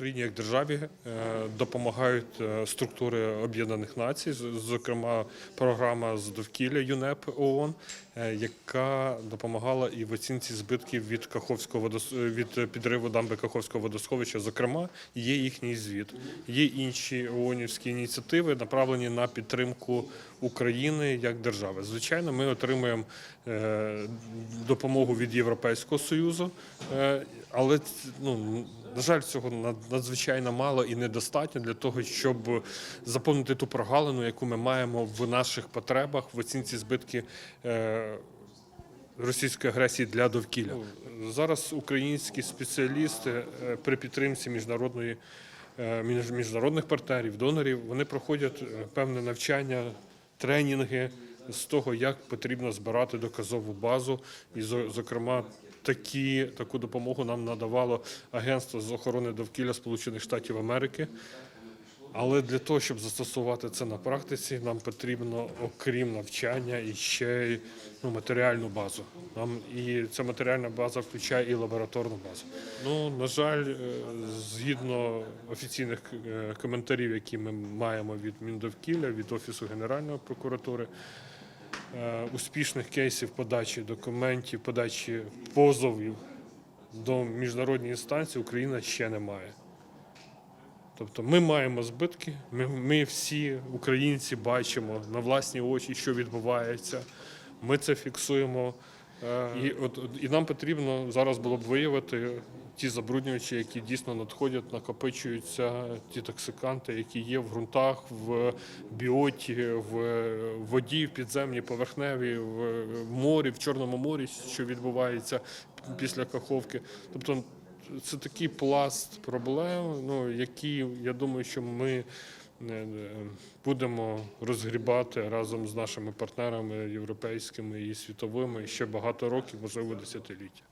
Україні як державі е, допомагають е, структури Об'єднаних Націй, зокрема програма з довкілля ЮНЕП ООН, е, яка допомагала і в оцінці збитків від Каховського водос... від підриву дамби Каховського водосховища. Зокрема, є їхній звіт. Є інші ООНівські ініціативи, направлені на підтримку України як держави. Звичайно, ми отримуємо допомогу від Європейського союзу, але ну, на жаль, цього над- надзвичайно мало і недостатньо для того, щоб заповнити ту прогалину, яку ми маємо в наших потребах в оцінці збитки. е, Російської агресії для довкілля зараз українські спеціалісти е, при підтримці міжнародної е, міжнародних партнерів, донорів, вони проходять певне навчання, тренінги з того, як потрібно збирати доказову базу, і зокрема. Такі таку допомогу нам надавало Агентство з охорони довкілля Сполучених Штатів Америки. Але для того, щоб застосувати це на практиці, нам потрібно, окрім навчання, і ще ну, матеріальну базу. Нам і ця матеріальна база включає і лабораторну базу. Ну, на жаль, е, згідно офіційних е, коментарів, які ми маємо від Міндовкілля, від Офісу Генеральної прокуратури, успішних кейсів подачі документів, подачі позовів до міжнародної інстанції Україна ще не має. Тобто ми маємо збитки, ми, ми всі українці бачимо на власні очі, що відбувається. Ми це фіксуємо. І, от, і нам потрібно зараз було б виявити ті забруднювачі, які дійсно надходять, накопичуються, ті токсиканти, які є в ґрунтах, в біоті, в воді, в підземній поверхневій, в морі, в Чорному морі, що відбувається після каховки. Тобто це такий пласт проблем, ну, які, я думаю, що ми будемо розгрібати разом з нашими партнерами європейськими і світовими ще багато років, можливо, десятиліття.